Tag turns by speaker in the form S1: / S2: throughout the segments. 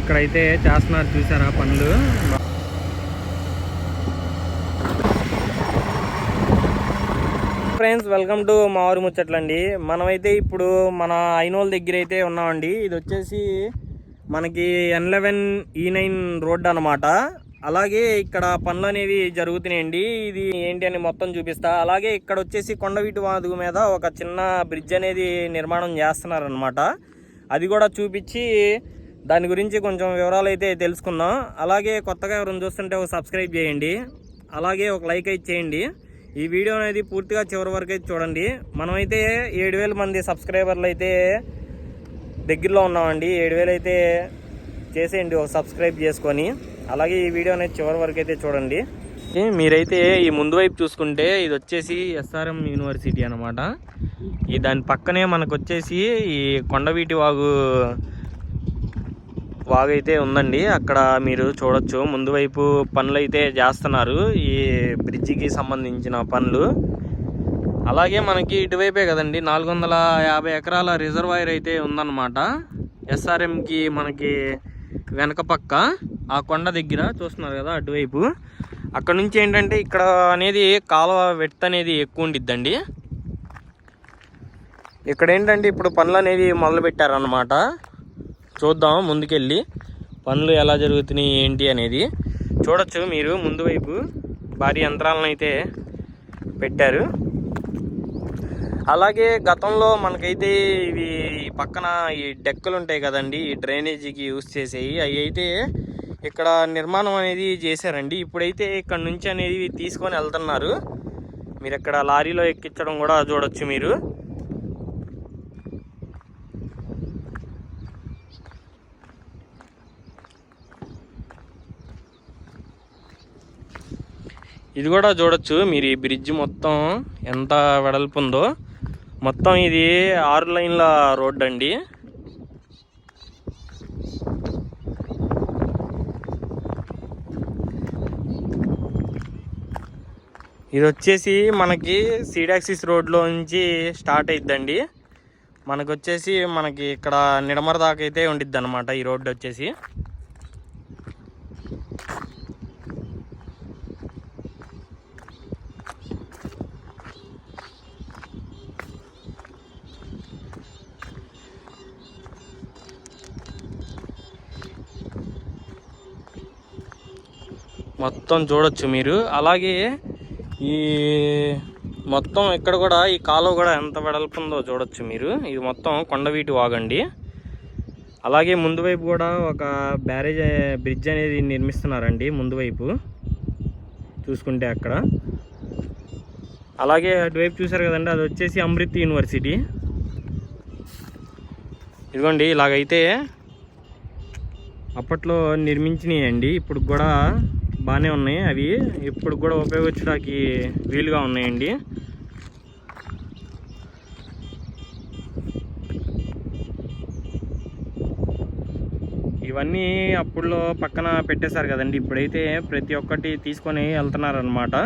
S1: ఇక్కడైతే చేస్తున్నారు చూసారా పనులు? ఫ్రెండ్స్ వెల్కమ్ టు మా ఊరు ముచ్చట్లండి. మనమైతే ఇప్పుడు మన ఐనోల్ దగ్గర అయితే ఉన్నామండి. ఇది వచ్చేసి మనకి ఎన్ లెవెన్ ఈ నైన్ రోడ్ అనమాట అలాగే ఇక్కడ పనులు అనేవి జరుగుతున్నాయండి. ఇది ఏంటి అని మొత్తం చూపిస్తా. అలాగే ఇక్కడ వచ్చేసి కొండవీటి వాదు మీద ఒక చిన్న బ్రిడ్జ్ అనేది నిర్మాణం చేస్తున్నారనమాట అది కూడా చూపించి దాని గురించి కొంచెం వివరాలు అయితే తెలుసుకుందాం. అలాగే కొత్తగా ఎవరైనా చూస్తుంటే ఒక సబ్స్క్రైబ్ చేయండి. అలాగే ఒక లైక్ అయితే చేయండి. ఈ వీడియో అనేది పూర్తిగా చివరి వరకు అయితే చూడండి. మనమైతే ఏడు వేల మంది సబ్స్క్రైబర్లు అయితే దగ్గరలో ఉన్నామండి. ఏడు వేలు అయితే చేసేయండి ఒక సబ్స్క్రైబ్ చేసుకొని. అలాగే ఈ వీడియో అనేది చివరి వరకు అయితే చూడండి. మీరైతే ఈ ముందు వైపు చూసుకుంటే ఇది వచ్చేసి ఎస్ఆర్ఎం యూనివర్సిటీ అనమాట ఈ దాని పక్కనే మనకు వచ్చేసి ఈ కొండవీటి వాగు వాగు అయితే ఉందండి. అక్కడ మీరు చూడొచ్చు. ముందు వైపు పనులు అయితే చేస్తున్నారు. ఈ బ్రిడ్జికి సంబంధించిన పనులు. అలాగే మనకి ఇటువైపే కదండి. నాలుగు వందల యాభై ఎకరాల రిజర్వాయర్ అయితే ఉందన్నమాట. ఎస్ఆర్ఎంకి మనకి వెనక పక్క ఆ కొండ దగ్గర చూస్తున్నారు కదా అటువైపు. అక్కడ నుంచి ఏంటంటే ఇక్కడ అనేది కాలువ వెట్ అనేది ఎక్కువ ఉండిద్దండి. ఇక్కడ ఏంటంటే ఇప్పుడు పనులు అనేది మొదలు పెట్టారన్నమాట చూద్దాం ముందుకెళ్ళి పనులు ఎలా జరుగుతున్నాయి ఏంటి అనేది. చూడొచ్చు మీరు ముందు వైపు భారీ యంత్రాలను అయితే పెట్టారు. అలాగే గతంలో మనకైతే ఇవి పక్కన ఈ డెక్కలు ఉంటాయి కదండి ఈ డ్రైనేజీకి యూస్ చేసేవి అవి అయితే ఇక్కడ నిర్మాణం అనేది చేశారండి. ఇప్పుడైతే ఇక్కడ నుంచి అనేది తీసుకొని వెళ్తున్నారు. మీరు ఇక్కడ లారీలో ఎక్కించడం కూడా చూడొచ్చు మీరు. ఇది కూడా చూడొచ్చు. మీరు ఈ బ్రిడ్జ్ మొత్తం ఎంత వెడల్పు ఉందో. మొత్తం ఇది ఆరు లైన్ల రోడ్ అండి. ఇది వచ్చేసి మనకి సీడాక్సిస్ రోడ్లో నుంచి స్టార్ట్ అయిద్దండి. మనకు వచ్చేసి మనకి ఇక్కడ నిడమర దాకా అయితే ఉండిద్ది అనమాట ఈ రోడ్డు వచ్చేసి. మొత్తం చూడొచ్చు మీరు. అలాగే ఈ మొత్తం ఇక్కడ కూడా ఈ కాలువ కూడా ఎంత వెడల్పు ఉందో చూడొచ్చు మీరు. ఇది మొత్తం కొండవీటి వాగండి. అలాగే ముందు వైపు కూడా ఒక బ్యారేజ్ బ్రిడ్జ్ అనేది నిర్మిస్తున్నారండి ముందు వైపు. చూసుకుంటే అక్కడ. అలాగే అటువైపు చూసారు కదండి అది వచ్చేసి అమృత్ యూనివర్సిటీ. ఇదిగోండి ఇలాగైతే అప్పట్లో నిర్మించినాయండి. ఇప్పుడు కూడా బాగానే ఉన్నాయి. అవి ఇప్పుడు కూడా ఉపయోగించడానికి వీలుగా ఉన్నాయండి. ఇవన్నీ అప్పుడులో పక్కన పెట్టేశారు కదండి. ఇప్పుడైతే ప్రతి ఒక్కటి తీసుకొని వెళ్తున్నారనమాట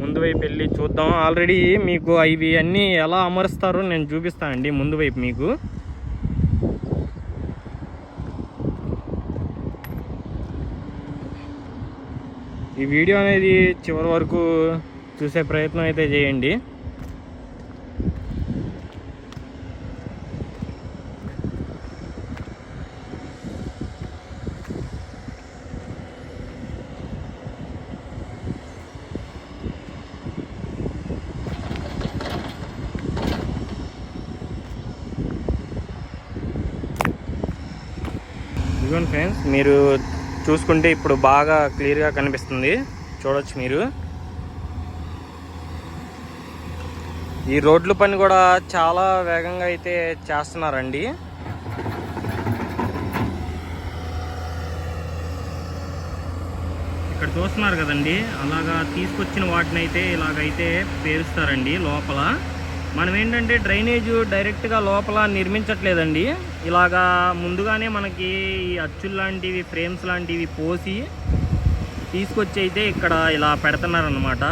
S1: ముందు వైపు వెళ్ళి చూద్దాం. ఆల్రెడీ మీకు ఇవి అన్నీ ఎలా అమరుస్తారో నేను చూపిస్తానండి ముందు వైపు మీకు. ఈ వీడియో అనేది చివరి వరకు చూసే ప్రయత్నం అయితే చేయండి. ఇదిగోండి ఫ్రెండ్స్ మీరు చూసుకుంటే ఇప్పుడు బాగా క్లియర్గా కనిపిస్తుంది. చూడొచ్చు మీరు. ఈ రోడ్ల పని కూడా చాలా వేగంగా అయితే చేస్తున్నారండి. ఇక్కడ చూస్తున్నారు కదండి. అలాగా తీసుకొచ్చిన వాటిని అయితే ఇలాగైతే పేరుస్తారండి లోపల. మనం ఏంటంటే డ్రైనేజ్ డైరెక్ట్గా లోపల నిర్మించట్లేదండి. ఇలాగా ముందుగానే మనకి ఈ అచ్చులు లాంటివి ఫ్రేమ్స్ లాంటివి పోసి తీసుకొచ్చి అయితే ఇక్కడ ఇలా పెడుతున్నారనమాట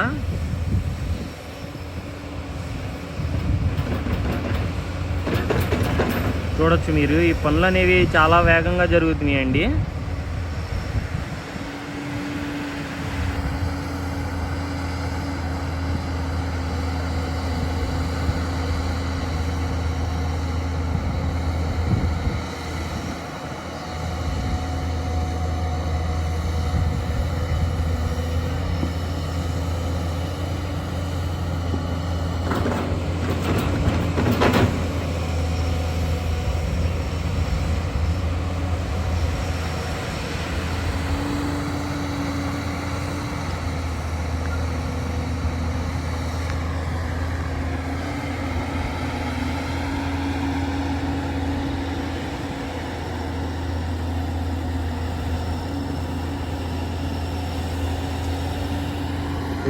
S1: చూడొచ్చు మీరు. ఈ పనులు అనేవి చాలా వేగంగా జరుగుతున్నాయండి.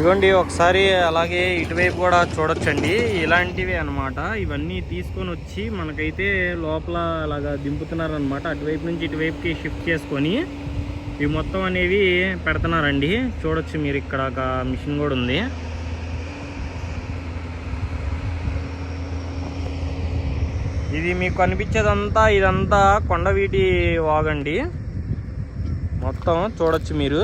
S1: ఇవ్వండి ఒకసారి అలాగే ఇటువైపు కూడా చూడొచ్చండి. ఇలాంటివి అన్నమాట. ఇవన్నీ తీసుకొని వచ్చి మనకైతే లోపల అలాగా దింపుతున్నారనమాట అటువైపు నుంచి ఇటువైపుకి షిఫ్ట్ చేసుకొని ఇవి మొత్తం అనేవి పెడుతున్నారండి. చూడొచ్చు మీరు ఇక్కడ ఒక మిషన్ కూడా ఉంది. ఇది మీకు కనిపించేదంతా ఇదంతా కొండవీటి వాగండి. మొత్తం చూడొచ్చు మీరు.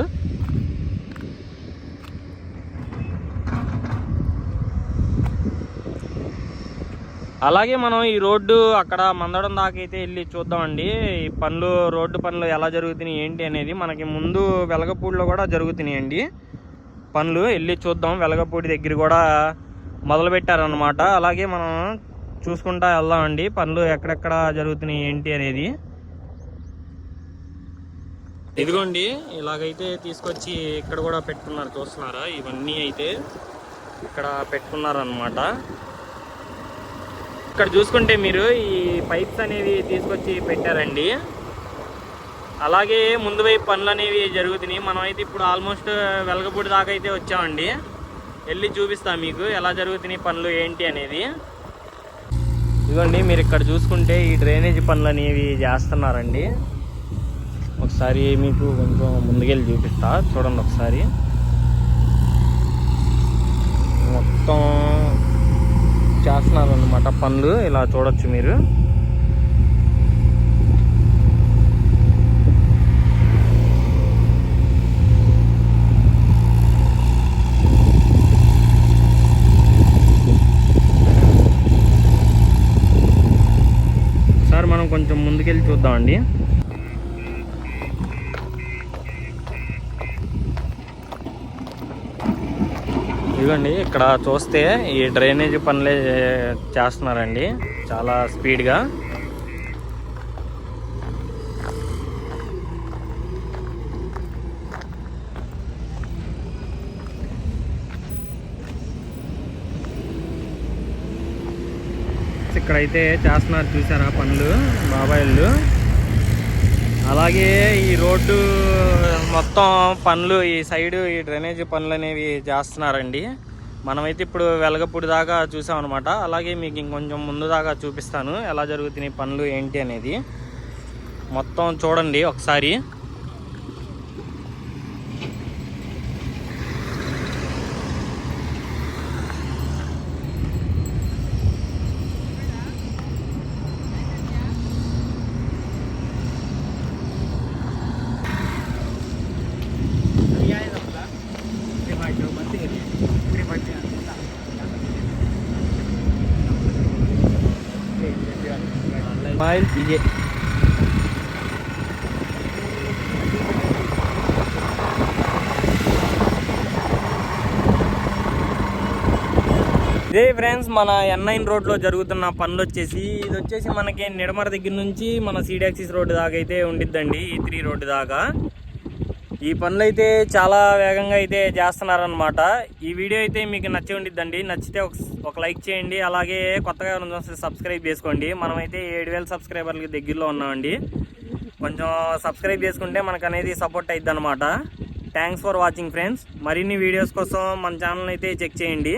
S1: అలాగే మనం ఈ రోడ్డు అక్కడ మందడం దాకా అయితే వెళ్ళి చూద్దామండి. ఈ పనులు రోడ్డు పనులు ఎలా జరుగుతున్నాయి ఏంటి అనేది మనకి ముందు వెలగపూడిలో కూడా జరుగుతున్నాయండి. పనులు వెళ్ళి చూద్దాం. వెలగపూడి దగ్గర కూడా మొదలుపెట్టారనమాట అలాగే మనం చూసుకుంటా వెళ్దామండి. పనులు ఎక్కడెక్కడ జరుగుతున్నాయి ఏంటి అనేది. ఇదిగోండి ఇలాగైతే తీసుకొచ్చి ఇక్కడ కూడా పెట్టుకున్నారు. చూస్తున్నారా? ఇవన్నీ అయితే ఇక్కడ పెట్టుకున్నారనమాట ఇక్కడ చూసుకుంటే మీరు ఈ పైప్స్ అనేవి తీసుకొచ్చి పెట్టారండి. అలాగే ముందు వైపు పనులు అనేవి జరుగుతున్నాయి. మనం అయితే ఇప్పుడు ఆల్మోస్ట్ వెలగపూడి దాకా అయితే వచ్చామండి. వెళ్ళి చూపిస్తాం మీకు ఎలా జరుగుతున్నాయి పనులు ఏంటి అనేది. ఇదిగోండి మీరు ఇక్కడ చూసుకుంటే ఈ డ్రైనేజ్ పనులు అనేవి చేస్తున్నారండి. ఒకసారి మీకు కొంచెం ముందుకెళ్ళి చూపిస్తా. చూడండి ఒకసారి. మొత్తం చేస్తున్నారు అనమాట పనులు ఇలా చూడొచ్చు మీరు. సార్ మనం కొంచెం ముందుకెళ్ళి చూద్దామండి. ఇదిగోండి ఇక్కడ చూస్తే ఈ డ్రైనేజ్ పనులే చేస్తున్నారండి. చాలా స్పీడ్గా. ఇక్కడైతే చేస్తున్నారు చూసారా పనులు? బాబాయిళ్ళు అలాగే ఈ రోడ్డు మొత్తం పనులు ఈ సైడ్ ఈ డ్రైనేజ్ పనులు అనేవి చేస్తున్నారండి. మనమైతే ఇప్పుడు వెలగపూడి దాకా చూసామన్నమాట. అలాగే మీకు ఇంకొంచెం ముందు దాకా చూపిస్తాను. ఎలా జరుగుతున్నాయి పనులు ఏంటి అనేది. మొత్తం చూడండి ఒకసారి. Mail DJ. ఇదే ఫ్రెండ్స్ మన ఎన్ నైన్ రోడ్లో జరుగుతున్న పనులు వచ్చేసి ఇది వచ్చేసి మనకి నిడమర దగ్గర నుంచి మన సీడాక్సిస్ రోడ్డు దాకా అయితే ఉండిద్దండి ఈ త్రీ రోడ్డు దాకా ఈ పనులు అయితే చాలా వేగంగా అయితే చేస్తున్నారనమాట ఈ వీడియో అయితే మీకు నచ్చి ఉండిద్దండి. నచ్చితే ఒక లైక్ చేయండి. అలాగే కొత్తగా ఎవరైనా సబ్స్క్రైబ్ చేసుకోండి. మనమైతే ఏడు వేల సబ్స్క్రైబర్లకి దగ్గరలో ఉన్నామండి. కొంచెం సబ్స్క్రైబ్ చేసుకుంటే మనకు అనేది సపోర్ట్ అయిద్ది అనమాట థ్యాంక్స్ ఫర్ వాచింగ్ ఫ్రెండ్స్. మరిన్ని వీడియోస్ కోసం మన ఛానల్ అయితే చెక్ చేయండి.